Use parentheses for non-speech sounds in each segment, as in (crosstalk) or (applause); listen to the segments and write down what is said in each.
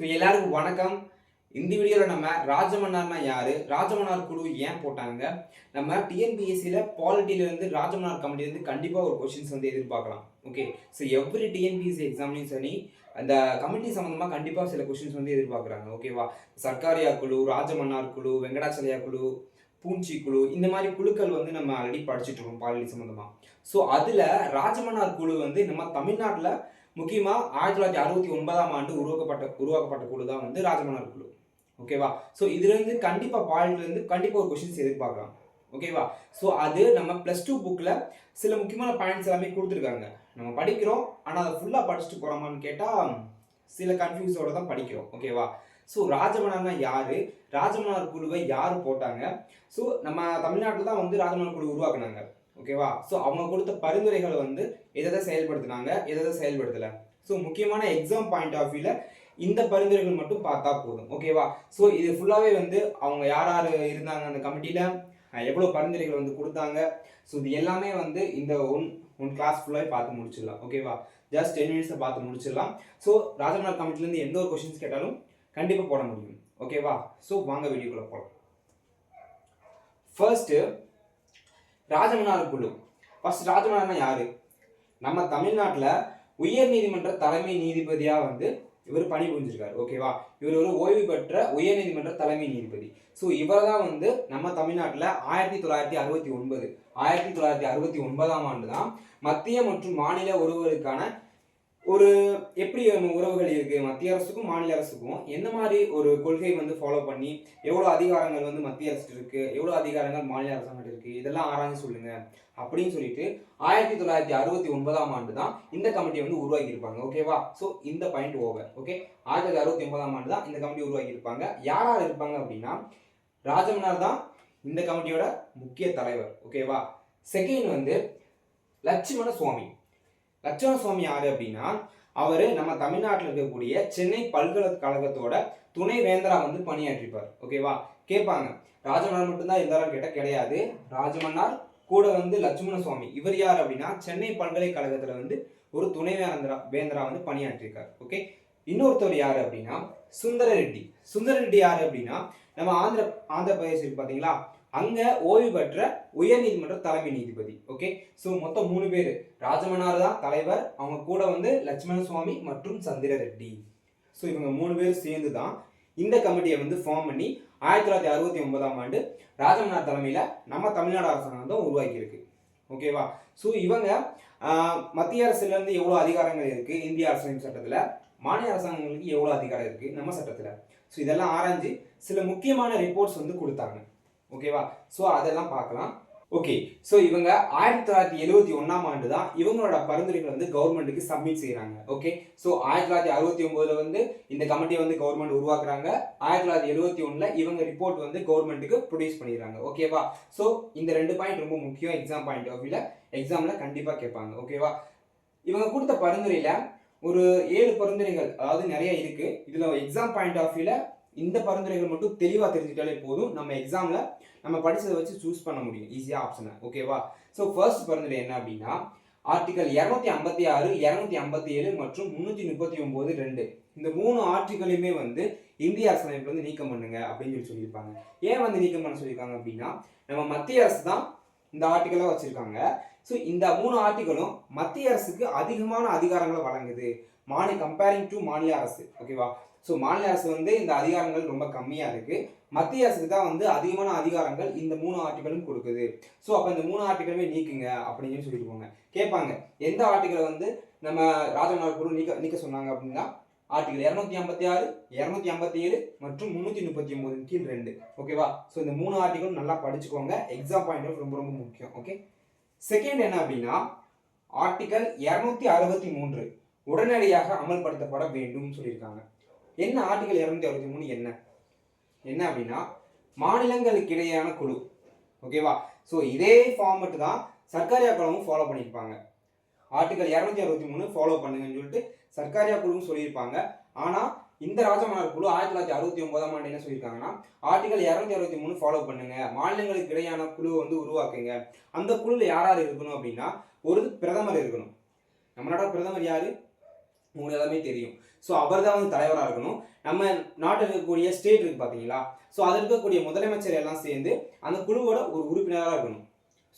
So எல்லாருக்கும் வணக்கம். இந்த வீடியோவில் நம்ம ராஜமன்னார்னா யார்? ராஜமன்னார் குழு ஏன் போட்டாங்க? நம்ம டிஎன்பிஎஸ்சியில் பாலிட்டியிலேருந்து ராஜமன்னார் கமிட்டிலேருந்து கண்டிப்பாக ஒரு கொஷின்ஸ் வந்து எதிர்பார்க்கலாம். ஓகே ஸோ எவ்ரி டிஎன்பிஎஸ்சி எக்ஸாம்லையும் சரி அந்த கமிட்டி சம்மந்தமாக கண்டிப்பாக சில கொஷின்ஸ் வந்து எதிர்பார்க்குறாங்க. ஓகேவா சர்க்காரியா குழு ராஜமன்னார் குழு வெங்கடாச்சலையா குழு பூஞ்சி குழு இந்த மாதிரி குழுக்கள் வந்து நம்ம ஆல்ரெடி படிச்சுட்டு இருக்கோம் பாலிட்டி சம்மந்தமாக ஸோ அதில் ராஜமன்னார் குழு வந்து நம்ம தமிழ்நாட்டில் முக்கியமாக ஆயிரத்தி தொள்ளாயிரத்தி அறுபத்தி ஒன்பதாம் ஆண்டு உருவாக்கப்பட்ட உருவாக்கப்பட்ட குழு தான் வந்து ராஜமன்னர் குழு. ஓகேவா ஸோ இதுலேருந்து கண்டிப்பாக பாயிண்ட்லேருந்து கண்டிப்பாக ஒரு கொஷின்ஸ் எதிர்பார்க்கலாம். ஓகேவா ஸோ அது நம்ம ப்ளஸ் டூ புக்கில் சில முக்கியமான பாயிண்ட்ஸ் எல்லாமே கொடுத்துருக்காங்க. நம்ம படிக்கிறோம் ஆனால் அதை ஃபுல்லாக படிச்சுட்டு போகிறோமான்னு கேட்டால் சில கன்ஃபியூஸோட தான் படிக்கிறோம். ஓகேவா ஸோ ராஜமன்னார்னா யார்? ராஜமன்னார் குழுவை யார் போட்டாங்க? ஸோ நம்ம தமிழ்நாட்டில் தான் வந்து ராஜமன்னார் குழு உருவாக்குனாங்க. ஓகேவா ஸோ அவங்க கொடுத்த பரிந்துரைகளை வந்து எதை எதை செயல்படுத்தினாங்க எதை எதை செயல்படுத்தலை? ஸோ முக்கியமான எக்ஸாம் பாயிண்ட் ஆஃப் வியூவில் இந்த பரிந்துரைகள் மட்டும் பார்த்தா போதும். ஓகேவா ஸோ இது ஃபுல்லாகவே வந்து அவங்க யார் யார் இருந்தாங்க அந்த கமிட்டியில் எவ்வளோ பரிந்துரைகள் வந்து கொடுத்தாங்க? ஸோ இது எல்லாமே வந்து இந்த ஒன் ஒன் கிளாஸ் ஃபுல்லாகவே பார்த்து முடிச்சிடலாம். ஓகேவா ஜஸ்ட் டென் மினிட்ஸை பார்த்து முடிச்சிடலாம். ஸோ ராஜமன்னார் கமிட்டிலேருந்து எந்த ஒரு கொஷின்ஸ் கேட்டாலும் கண்டிப்பாக போட முடியும். ஓகேவா ஸோ வாங்க வீடியோக்குள்ளே போகலாம் ஃபர்ஸ்ட்டு ராஜமனார் குழு. ஃபர்ஸ்ட் ராஜமன்னார்னா யாரு? நம்ம தமிழ்நாட்டில் உயர் நீதிமன்ற தலைமை நீதிபதியாக வந்து இவர் பணி புரிஞ்சிருக்காரு ஓகேவா இவர் ஒரு ஓய்வு பெற்ற உயர் நீதிமன்ற தலைமை நீதிபதி. ஸோ இவர் தான் வந்து நம்ம தமிழ்நாட்டில் ஆயிரத்தி தொள்ளாயிரத்தி அறுபத்தி ஒன்பது ஆயிரத்தி தொள்ளாயிரத்தி அறுபத்தி ஒன்பதாம் ஆண்டு தான் மத்திய மற்றும் மாநில ஒருவருக்கான ஒரு எப்படி உறவுகள் இருக்குது மத்திய அரசுக்கும் மாநில அரசுக்கும் என்ன மாதிரி ஒரு கொள்கை வந்து ஃபாலோ பண்ணி எவ்வளோ அதிகாரங்கள் வந்து மத்திய அரசு இருக்குது எவ்வளோ அதிகாரங்கள் மாநில அரசாங்கம் இருக்குது இதெல்லாம் ஆராய்ந்து சொல்லுங்கள் அப்படின்னு சொல்லிட்டு ஆயிரத்தி தொள்ளாயிரத்தி அறுபத்தி ஒன்பதாம் ஆண்டு தான் இந்த கமிட்டியை வந்து உருவாக்கியிருப்பாங்க. ஓகேவா ஸோ இந்த பாயிண்ட் ஓவர் ஓகே ஆயிரத்தி தொள்ளாயிரத்தி அறுபத்தி ஒன்பதாம் ஆண்டு தான் இந்த கமிட்டி உருவாக்கியிருப்பாங்க. யார் யார் இருப்பாங்க அப்படின்னா ராஜமன்னார் தான் இந்த கமிட்டியோட முக்கிய தலைவர். ஓகேவா செகண்ட் வந்து லட்சுமண சுவாமி. லட்சுமண சுவாமி யாரு அப்படின்னா அவரு நம்ம தமிழ்நாட்டில் இருக்கக்கூடிய சென்னை பல்கலைக்கழகத்தோட துணை வேந்தரா வந்து பணியாற்றிப்பார். ஓகேவா கேட்பாங்க ராஜமன்னார் மட்டும்தான் இருந்தாலும் கேட்டால் கிடையாது. ராஜமன்னார் கூட வந்து லட்சுமண சுவாமி இவர் யார் அப்படின்னா சென்னை பல்கலைக்கழகத்துல வந்து ஒரு துணை வேந்தரா வேந்தரா வந்து பணியாற்றிருக்கார் ஓகே இன்னொருத்தவர் யார் அப்படின்னா சுந்தர ரெட்டி சுந்தர ரெட்டி யார் அப்படின்னா நம்ம ஆந்திர ஆந்திர பிரதேசம் பார்த்தீங்களா அங்க ஓய்வு பெற்ற உயர்நீதிமன்ற தலைமை நீதிபதி ஓகே ஸோ மொத்தம் மூணு பேர். ராஜமன்னார் தான் தலைவர் அவங்க கூட வந்து லட்சுமண சுவாமி மற்றும் சந்திர ரெட்டி. ஸோ இவங்க மூணு பேர் சேர்ந்து தான் இந்த கமிட்டியை வந்து ஃபார்ம் பண்ணி ஆயிரத்தி தொள்ளாயிரத்தி அறுபத்தி ஒன்பதாம் ஆண்டு ராஜமன்னார் தலைமையில் நம்ம தமிழ்நாடு அரசாங்கம் தான் உருவாக்கியிருக்கு ஓகேவா ஸோ இவங்க மத்திய அரசுலேருந்து எவ்வளோ அதிகாரங்கள் இருக்குது இந்திய அரசியல் சட்டத்தில். மாநில அரசாங்கங்களுக்கு எவ்வளோ அதிகாரம் இருக்குது நம்ம சட்டத்தில். ஸோ இதெல்லாம் ஆராய்ஞ்சு சில முக்கியமான ரிப்போர்ட்ஸ் வந்து கொடுத்தாங்க. ஓகேவா ஸோ அதெல்லாம் பார்க்கலாம். ஓகே ஸோ இவங்க ஆயிரத்தி தொள்ளாயிரத்தி எழுபத்தி ஒன்றாம் ஆண்டு தான் இவங்களோட பரிந்துரைகளை வந்து கவர்மெண்ட்டுக்கு சப்மிட் செய்கிறாங்க ஓகே ஸோ ஆயிரத்தி தொள்ளாயிரத்தி அறுபத்தி ஒம்போதில் வந்து இந்த கமிட்டியை வந்து கவர்மெண்ட் உருவாக்குறாங்க. ஆயிரத்தி தொள்ளாயிரத்தி எழுபத்தி ஒன்றில் இவங்க ரிப்போர்ட் வந்து கவர்மெண்ட்டுக்கு ப்ரொடியூஸ் பண்ணிடுறாங்க. ஓகேவா ஸோ இந்த ரெண்டு பாயிண்ட் ரொம்ப முக்கியம் எக்ஸாம் பாயிண்ட் ஆஃப் வியூவில் எக்ஸாமில் கண்டிப்பாக கேட்பாங்க. ஓகேவா இவங்க கொடுத்த பரிந்துரையில் ஒரு ஏழு பரிந்துரைகள் அதாவது நிறைய இருக்குது இதில் எக்ஸாம் பாயிண்ட் ஆஃப் வியூவில் இந்த பரிந்துரைகள் மட்டும் தெளிவாக தெரிஞ்சுக்கிட்டாலே போதும். நம்ம எக்ஸாமில் நம்ம படித்ததை வச்சு சூஸ் பண்ண முடியும். ஈஸியாக ஆப்ஷனை ஓகேவா ஸோ ஃபர்ஸ்ட் பரிந்துரை என்ன அப்படின்னா ஆர்டிகல் இரநூத்தி ஐம்பத்தி ஆறு இரநூத்தி ஐம்பத்தி ஏழு மற்றும் முந்நூற்றி முப்பத்தி ஒம்பது ரெண்டு. இந்த மூணு ஆர்டிகளையுமே வந்து இந்திய அரசமைப்பு வந்து நீக்கம் பண்ணுங்க அப்படின்னு சொல்லி சொல்லியிருப்பாங்க. ஏன் வந்து நீக்கம் பண்ண சொல்லியிருக்காங்க அப்படின்னா நம்ம மத்திய அரசு தான் இந்த ஆர்டிக்கலாக வச்சுருக்காங்க. ஸோ இந்த மூணு ஆர்டிக்கலும் மத்திய அரசுக்கு அதிகமான அதிகாரங்களை வழங்குது. மாநில கம்பேரிங் டு மாநில அரசு ஓகேவா ஸோ மாநில அரசு வந்து இந்த அதிகாரங்கள் ரொம்ப கம்மியாக இருக்குது மத்திய அரசுக்கு தான் வந்து அதிகமான அதிகாரங்கள் இந்த மூணு ஆர்டிகளும் கொடுக்குது. ஸோ அப்போ இந்த மூணு ஆர்டிகளுமே நீக்குங்க அப்படின்னு சொல்லி போங்க. கேட்பாங்க எந்த ஆர்டிகளை வந்து நம்ம ராஜமன்னார் குழு நீக்க நீக்க சொன்னாங்க அப்படின்னா ஆர்டிகல் இரநூத்தி ஐம்பத்தி ஆறு இரநூத்தி ஐம்பத்தி ஏழு மற்றும் முந்நூற்றி முப்பத்தி ஒம்பது கீழ் ரெண்டு. ஓகேவா ஸோ இந்த மூணு ஆர்டிகளும் நல்லா படிச்சுக்கோங்க. எக்ஸாம் பாயிண்ட் ரொம்ப ரொம்ப முக்கியம். ஓகே செகண்ட் என்ன அப்படின்னா ஆர்டிகல் இரநூத்தி அறுபத்தி மூன்று உடனடியாக அமல்படுத்தப்பட வேண்டும் சொல்லியிருக்காங்க. என்ன ஆர்டிகல் இரநூத்தி அறுபத்தி மூணு? என்ன? என்ன அப்படின்னா மாநிலங்களுக்கு இடையேயான குழு. ஓகேவா ஸோ இதே ஃபார்மெட் தான் சர்க்காரியா குழுவும் ஃபாலோ பண்ணியிருப்பாங்க. ஆர்டிகல் இரநூத்தி அறுபத்தி மூணு ஃபாலோ பண்ணுங்கன்னு சொல்லிட்டு சர்க்காரியா குழுவும் சொல்லியிருப்பாங்க. ஆனால் இந்த ராஜமன்னர் குழு ஆயிரத்தி தொள்ளாயிரத்தி அறுபத்தி ஒன்பதாம் ஆண்டு என்ன சொல்லியிருக்காங்கன்னா ஆர்டிகல் இரநூத்தி அறுபத்தி மூணு ஃபாலோ பண்ணுங்க. மாநிலங்களுக்கு இடையான குழு வந்து உருவாக்குங்க. அந்த குழுவில் யார் யார் இருக்கணும் அப்படின்னா ஒரு பிரதமர் இருக்கணும். நம்ம நாட்டோட பிரதமர் யாரு? உங்களுக்கு எல்லாமே தெரியும். ஸோ அவர் தான் வந்து தலைவராக இருக்கணும். நம்ம நாட்டில் இருக்கக்கூடிய ஸ்டேட் இருக்கு பார்த்தீங்களா ஸோ அதில் இருக்கக்கூடிய முதலமைச்சர் எல்லாம் சேர்ந்து அந்த குழுவோட ஒரு உறுப்பினராக இருக்கணும்.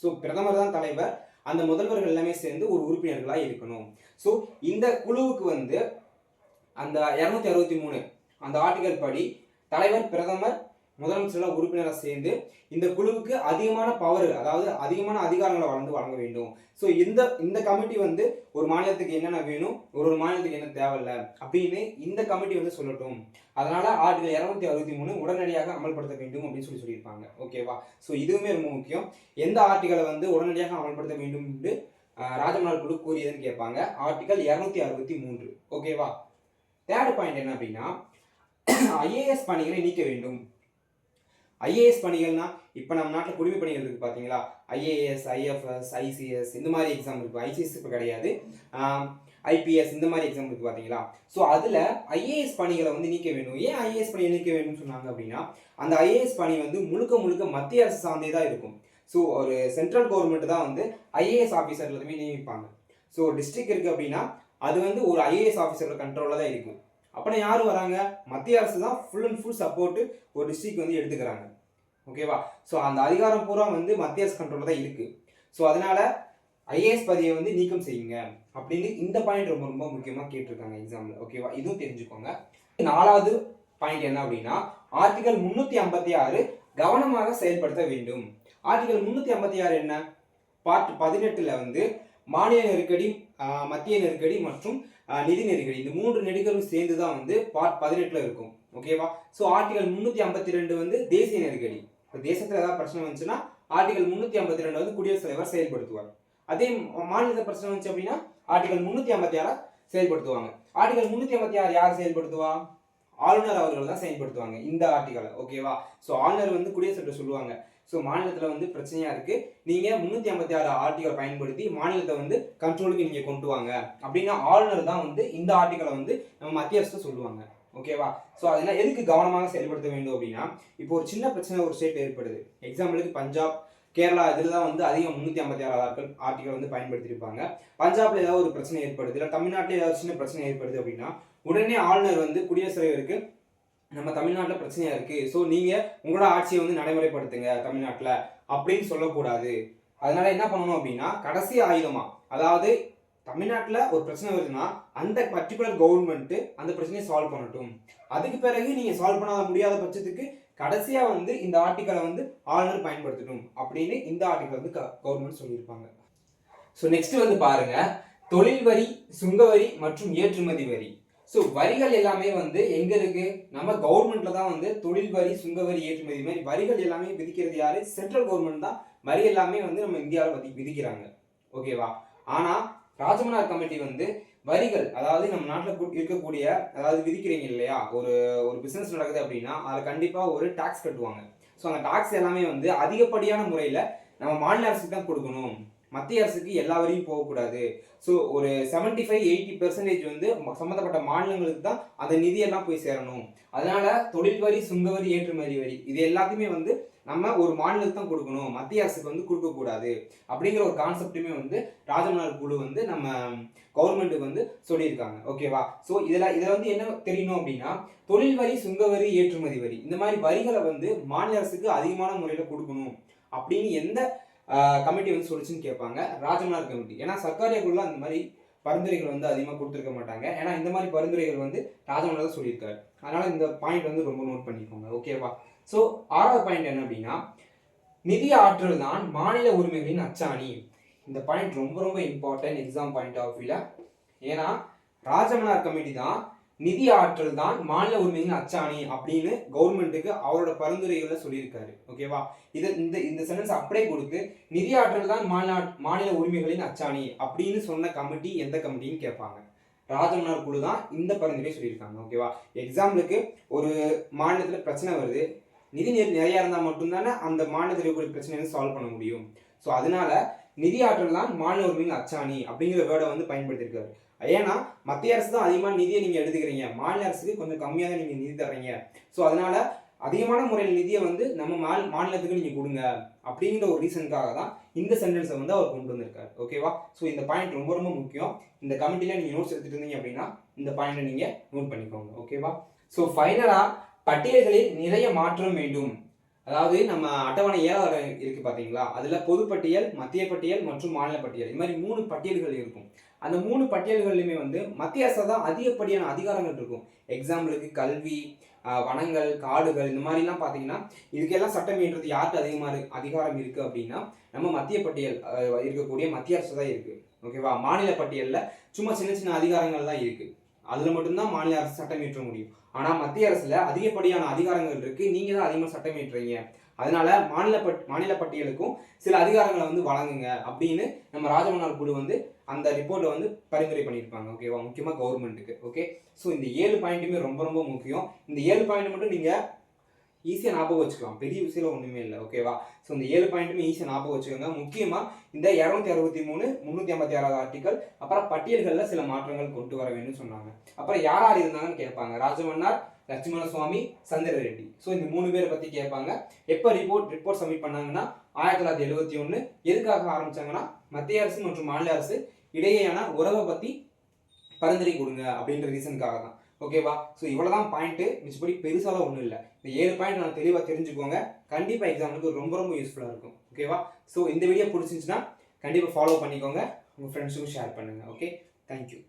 ஸோ பிரதமர் தான் தலைவர். அந்த முதல்வர்கள் எல்லாமே சேர்ந்து ஒரு உறுப்பினர்களாக இருக்கணும். ஸோ இந்த குழுவுக்கு வந்து அந்த இரநூத்தி அறுபத்தி மூணு அந்த ஆர்டிகல் படி தலைவர் பிரதமர் முதலமைச்சர்களாக உறுப்பினராக சேர்ந்து இந்த குழுவுக்கு அதிகமான பவர் அதாவது அதிகமான அதிகாரங்களை வளர்ந்து வழங்க வேண்டும். ஸோ இந்த இந்த கமிட்டி வந்து ஒரு மாநிலத்துக்கு என்னென்ன வேணும் ஒரு ஒரு மாநிலத்துக்கு என்ன தேவையில்லை அப்படின்னு இந்த கமிட்டி வந்து சொல்லட்டும். அதனால ஆர்டிகல் இரநூத்தி அறுபத்தி மூணு உடனடியாக அமல்படுத்த வேண்டும் அப்படின்னு சொல்லி சொல்லியிருப்பாங்க. ஓகேவா ஸோ இதுவுமே ரொம்ப முக்கியம். எந்த ஆர்டிகளை வந்து உடனடியாக அமல்படுத்த வேண்டும் என்று ஆஹ், குழு கூறியதுன்னு கேட்பாங்க. ஆர்டிகல் இரநூத்தி அறுபத்தி மூன்று. ஓகேவா தேர்ட் பாயிண்ட் என்ன அப்படின்னா (clears throat) ஐஏஎஸ் பணிகளை நீக்க வேண்டும். ஐஏஎஸ் பணிகள்னா இப்போ நம்ம நாட்டில் குடிமை பணிகள் இருக்குது பார்த்தீங்களா ஐஏஎஸ் ஐஎஃப்எஸ் ஐசிஎஸ் இந்த மாதிரி எக்ஸாம் இருக்குது ஐசிஎஸ் இப்போ கிடையாது. ஐபிஎஸ் இந்த மாதிரி எக்ஸாம் இருக்குது பார்த்தீங்களா ஸோ அதில் ஐஏஎஸ் பணிகளை வந்து நீக்க வேணும் ஏன் ஐஏஎஸ் பணி நீக்க வேணும்னு சொன்னாங்க அப்படின்னா அந்த ஐஏஎஸ் பணி வந்து முழுக்க முழுக்க மத்திய அரசு சார்ந்தே தான் இருக்கும். ஸோ ஒரு சென்ட்ரல் கவர்மெண்ட் தான் வந்து ஐஏஎஸ் ஆஃபீஸர் எல்லாத்தையுமே நியமிப்பாங்க. ஸோ டிஸ்ட்ரிக்ட் இருக்குது அப்படின்னா அது வந்து ஒரு ஐஏஎஸ் ஆஃபீஸரோட கண்ட்ரோலில் தான் இருக்கும். அப்படின்னா யார் வராங்க? மத்திய அரசு தான் ஃபுல் அண்ட் ஃபுல் சப்போர்ட்டு ஒரு டிஸ்ட்ரிக்ட் வந்து எடுத்துக்கிறாங்க. ஓகேவா ஸோ அந்த அதிகாரம் பூரா வந்து மத்திய அரசு கண்ட்ரோலில் தான் இருக்குது ஸோ அதனால ஐஏஎஸ் பதவியை வந்து நீக்கம் செய்யுங்க அப்படின்னு இந்த பாயிண்ட் ரொம்ப ரொம்ப முக்கியமாக கேட்டிருக்காங்க எக்ஸாமில் ஓகேவா இதுவும் தெரிஞ்சுக்கோங்க. நாலாவது பாயிண்ட் என்ன அப்படின்னா ஆர்டிகல் முந்நூற்றி ஐம்பத்தி ஆறு கவனமாக செயல்படுத்த வேண்டும். ஆர்டிகல் முந்நூற்றி ஐம்பத்தி ஆறு என்ன? பார்ட் பதினெட்டில் வந்து மாநில நெருக்கடி மத்திய நெருக்கடி மற்றும் நிதி நெருக்கடி. இந்த மூன்று நெருக்கடியும் சேர்ந்து தான் வந்து பார்ட் பதினெட்டில் இருக்கும். ஓகேவா ஸோ ஆர்டிகல் முந்நூற்றி ஐம்பத்தி ரெண்டு வந்து தேசிய நெருக்கடி. இப்போ தேசத்தில் ஏதாவது பிரச்சனை வந்துச்சுன்னா ஆர்டிகல் முந்நூற்றி ஐம்பத்தி ரெண்டு வந்து குடியரசுத் தலைவர் செயல்படுத்துவார். அதே மா- மாநிலத்தில் பிரச்சனை வந்துச்சு அப்படின்னா ஆர்டிகல் முந்நூற்றி ஐம்பத்தி ஆறை செயல்படுத்துவாங்க. ஆர்டிகல் முந்நூற்றி ஐம்பத்தி ஆறு யார் செயல்படுத்துவா? ஆளுநர் அவர்கள் தான் செயல்படுத்துவாங்க இந்த ஆர்டிகலை ஓகேவா ஸோ ஆளுநர் வந்து குடியரசுத் சொல்லுவாங்க. ஸோ மாநிலத்தில் வந்து பிரச்சனையாக இருக்குது நீங்கள் முந்நூற்றி ஐம்பத்தி ஆறு ஆர்டிகல் பயன்படுத்தி மாநிலத்தை வந்து கண்ட்ரோலுக்கு நீங்கள் கொண்டு வாங்க. அப்படின்னா ஆளுநர் தான் வந்து இந்த ஆர்டிகலை வந்து நம்ம மத்திய அரசு சொல்லுவாங்க. ஓகேவா ஸோ அதெல்லாம் எதுக்கு கவனமாக செயல்படுத்த வேண்டும் அப்படின்னா இப்போ ஒரு சின்ன பிரச்சனை ஒரு ஸ்டேட் ஏற்படுது. எக்ஸாம்பிளுக்கு பஞ்சாப் கேரளா இதில் தான் வந்து அதிகம் முந்நூற்றி ஐம்பத்தி ஆறு ஆட்கள் ஆர்டிகள் வந்து பயன்படுத்தியிருப்பாங்க. பஞ்சாப்ல ஏதாவது ஒரு பிரச்சனை ஏற்படுது இல்லை தமிழ்நாட்டில் ஏதாவது சின்ன பிரச்சனை ஏற்படுது அப்படின்னா உடனே ஆளுநர் வந்து குடியரசுத் தலைவருக்கு நம்ம தமிழ்நாட்டில் பிரச்சனையாக இருக்குது ஸோ நீங்கள் உங்களோட ஆட்சியை வந்து நடைமுறைப்படுத்துங்க தமிழ்நாட்டில் அப்படின்னு சொல்லக்கூடாது. அதனால என்ன பண்ணணும் அப்படின்னா கடைசி ஆயுதமாக அதாவது தமிழ்நாட்டில் ஒரு பிரச்சனை வருதுன்னா அந்த பர்டிகுலர் கவர்மெண்ட்டு அந்த பிரச்சனையை சால்வ் பண்ணட்டும். அதுக்கு பிறகு நீங்கள் சால்வ் பண்ணாத முடியாத பட்சத்துக்கு கடைசியாக வந்து இந்த ஆர்டிக்கலை வந்து ஆளுநர் பயன்படுத்தட்டும் அப்படின்னு இந்த ஆர்டிக்கல் வந்து கவர்மெண்ட் சொல்லியிருப்பாங்க. ஸோ நெக்ஸ்ட் வந்து பாருங்க. தொழில் வரி சுங்க வரி மற்றும் ஏற்றுமதி வரி. ஸோ வரிகள் எல்லாமே வந்து எங்கே இருக்கு? நம்ம கவர்மெண்ட்ல தான் வந்து தொழில் வரி சுங்க வரி ஏற்றுமதி மாதிரி வரிகள் எல்லாமே விதிக்கிறது யாரு? சென்ட்ரல் கவர்மெண்ட் தான். வரி எல்லாமே வந்து நம்ம இந்தியாவில் விதி விதிக்கிறாங்க. ஓகேவா ஆனால் ராஜமன்னார் கமிட்டி வந்து வரிகள் அதாவது நம்ம நாட்டில் இருக்கக்கூடிய அதாவது விதிக்கிறீங்க இல்லையா ஒரு ஒரு பிஸ்னஸ் நடக்குது அப்படின்னா அதில் கண்டிப்பாக ஒரு டாக்ஸ் கட்டுவாங்க. ஸோ அந்த டாக்ஸ் எல்லாமே வந்து அதிகப்படியான முறையில் நம்ம மாநில அரசுக்கு தான் கொடுக்கணும். மத்திய அரசுக்கு எல்லா வரையும் போகக்கூடாது ஸோ ஒரு செவன்ட்டி ஃபைவ் எயிட்டி பெர்சன்டேஜ் வந்து சம்மந்தப்பட்ட மாநிலங்களுக்கு தான் அந்த நிதியெல்லாம் போய் சேரணும். அதனால தொழில் வரி சுங்க வரி ஏற்றுமதி வரி இது எல்லாத்தையுமே வந்து நம்ம ஒரு மாநிலத்துக்கு தான் கொடுக்கணும். மத்திய அரசுக்கு வந்து கொடுக்கக்கூடாது அப்படிங்கிற ஒரு கான்செப்ட்டுமே வந்து ராஜமன்னர் குழு வந்து நம்ம கவர்மெண்ட்டுக்கு வந்து சொல்லியிருக்காங்க. ஓகேவா ஸோ இதில் இதில் வந்து என்ன தெரியணும் அப்படின்னா தொழில் வரி சுங்க வரி ஏற்றுமதி வரி இந்த மாதிரி வரிகளை வந்து மாநில அரசுக்கு அதிகமான முறையில் கொடுக்கணும். அப்படின்னு எந்த கமிட்டி வந்து சொல்லிச்சுன்னு கேட்பாங்க. ராஜமனார் கமிட்டி. ஏன்னா சர்க்காரியக்குள்ள அந்த மாதிரி பரிந்துரைகள் வந்து அதிகமாக கொடுத்துருக்க மாட்டாங்க. ஏன்னா இந்த மாதிரி பரிந்துரைகள் வந்து ராஜமன்னார் தான் சொல்லியிருக்காரு. அதனால இந்த பாயிண்ட் வந்து ரொம்ப நோட் பண்ணிக்கோங்க. ஓகேவா ஸோ ஆறாவது பாயிண்ட் என்ன அப்படின்னா நிதி ஆற்றல் தான் மாநில உரிமைகளின் அச்சாணி. இந்த பாயிண்ட் ரொம்ப ரொம்ப இம்பார்ட்டன்ட் எக்ஸாம் பாயிண்ட் ஆஃப் வியூவில் ஏன்னா ராஜமன்னார் கமிட்டி தான் நிதி ஆற்றல் தான் மாநில உரிமைகளின் அச்சாணி அப்படின்னு கவர்மெண்ட்டுக்கு அவரோட பரிந்துரைகளில் சொல்லியிருக்காரு. ஓகேவா இது இந்த இந்த சென்டென்ஸ் அப்படியே கொடுத்து நிதி ஆற்றல் தான் மாநில மாநில உரிமைகளின் அச்சாணி அப்படின்னு சொன்ன கமிட்டி எந்த கமிட்டின்னு கேட்பாங்க. ராஜமன்னார் குழு தான் இந்த பரிந்துரை சொல்லியிருக்காங்க. ஓகேவா எக்ஸாம்பிளுக்கு ஒரு மாநிலத்தில் பிரச்சனை வருது. நிதி நெ- நிறையா இருந்தால் மட்டும்தானே அந்த மாநிலத்தில் இருக்கக்கூடிய பிரச்சனையை சால்வ் பண்ண முடியும். ஸோ அதனால நிதி ஆற்றல் தான் மாநில உரிமையின் அச்சாணி அப்படிங்கிற வேர்டை வந்து பயன்படுத்தியிருக்காரு. ஏன்னா மத்திய அரசு தான் அதிகமான நிதியை நீங்கள் எடுத்துக்கிறீங்க. மாநில அரசுக்கு கொஞ்சம் கம்மியாக தான் நீங்கள் நிதி தர்றீங்க. ஸோ அதனால அதிகமான முறையில் நிதியை வந்து நம்ம மா மாநிலத்துக்கு நீங்கள் கொடுங்க. அப்படிங்கிற ஒரு ரீசனுக்காக தான் இந்த சென்டென்ஸை வந்து அவர் கொண்டு வந்திருக்காரு. ஓகேவா ஸோ இந்த பாயிண்ட் ரொம்ப ரொம்ப முக்கியம். இந்த கமிட்டியில் நீங்கள் நோட்ஸ் எடுத்துட்டு இருந்தீங்க அப்படின்னா இந்த பாயிண்ட்டை நீங்கள் நோட் பண்ணிக்கோங்க. ஓகேவா ஸோ ஃபைனலாக பட்டியல்களில் நிறைய மாற்றம் வேண்டும். அதாவது நம்ம அட்டவணை ஏழாவது இருக்கு பார்த்தீங்களா அதில் பொதுப்பட்டியல் மத்திய பட்டியல் மற்றும் மாநில பட்டியல். இது மாதிரி மூணு பட்டியல்கள் இருக்கும். அந்த மூணு பட்டியல்கள்லையுமே வந்து மத்திய அரசு தான் அதிகப்படியான அதிகாரங்கள் இருக்கும். எக்ஸாம்பிளுக்கு கல்வி வனங்கள் காடுகள் இந்த மாதிரிலாம் பார்த்தீங்கன்னா இதுக்கெல்லாம் சட்டம் இயன்றது யாருக்கு அதிகமாக அதிகாரம் இருக்குது அப்படின்னா நம்ம மத்திய பட்டியல் இருக்கக்கூடிய மத்திய அரசு தான் இருக்குது ஓகேவா மாநில பட்டியலில் சும்மா சின்ன சின்ன அதிகாரங்கள் தான் இருக்குது அதில் மட்டும்தான் மாநில அரசு சட்டம் இயற்ற முடியும். ஆனால் மத்திய அரசில் அதிகப்படியான அதிகாரங்கள் இருக்குது நீங்கள் தான் அதிகமாக சட்டம் இயற்றுறீங்க அதனால மாநில பட் மாநில பட்டியலுக்கும் சில அதிகாரங்களை வந்து வழங்குங்க அப்படின்னு நம்ம ராஜமன்னார் குழு வந்து அந்த ரிப்போர்ட்டை வந்து பரிந்துரை பண்ணியிருப்பாங்க. ஓகேவா முக்கியமாக கவர்மெண்ட்டுக்கு ஓகே ஸோ இந்த ஏழு பாயிண்ட்டுமே ரொம்ப ரொம்ப முக்கியம். இந்த ஏழு பாயிண்ட் மட்டும் நீங்கள் ஈஸியாக ஞாபகம் வச்சுக்கலாம். பெரிய விஷயம் ஒன்றுமே இல்லை. ஓகேவா ஸோ இந்த ஏழு பாயிண்ட்டுமே ஈஸியாக ஞாபகம் வச்சுக்கோங்க. முக்கியமாக இந்த இரநூத்தி அறுபத்தி மூணு முந்நூற்றி ஐம்பத்தி ஆறாவது ஆர்டிக்கல் அப்புறம் பட்டியல்களில் சில மாற்றங்கள் கொண்டு வர வேண்டும் சொன்னாங்க. அப்புறம் யார் யார் இருந்தாங்கன்னு கேட்பாங்க. ராஜமன்னார் லட்சுமண சுவாமி சந்திர ரெட்டி ஸோ இந்த மூணு பேரை பற்றி கேட்பாங்க. எப்போ ரிப்போர்ட் ரிப்போர்ட் சப்மிட் பண்ணாங்கன்னா ஆயிரத்தி தொள்ளாயிரத்தி எழுபத்தி ஒன்று எதுக்காக ஆரம்பிச்சாங்கன்னா மத்திய அரசு மற்றும் மாநில அரசு இடையேயான உறவை பற்றி பரிந்துரை கொடுங்க அப்படின்ற ரீசனுக்காக தான். ஓகேவா ஸோ இவ்வளோதான் பாயிண்ட்டு மிச்சப்படி பெருசாலாம் ஒன்றும் இல்லை. இந்த ஏழு பாயிண்ட் நான் தெளிவாக தெரிஞ்சுக்கோங்க. கண்டிப்பாக எக்ஸாமுக்கு ரொம்ப ரொம்ப யூஸ்ஃபுல்லாக இருக்கும். ஓகேவா ஸோ இந்த வீடியோ பிடிச்சிருந்துச்சுன்னா கண்டிப்பாக ஃபாலோ பண்ணிக்கோங்க. உங்கள் ஃப்ரெண்ட்ஸுக்கும் ஷேர் பண்ணுங்கள் ஓகே தேங்க்யூ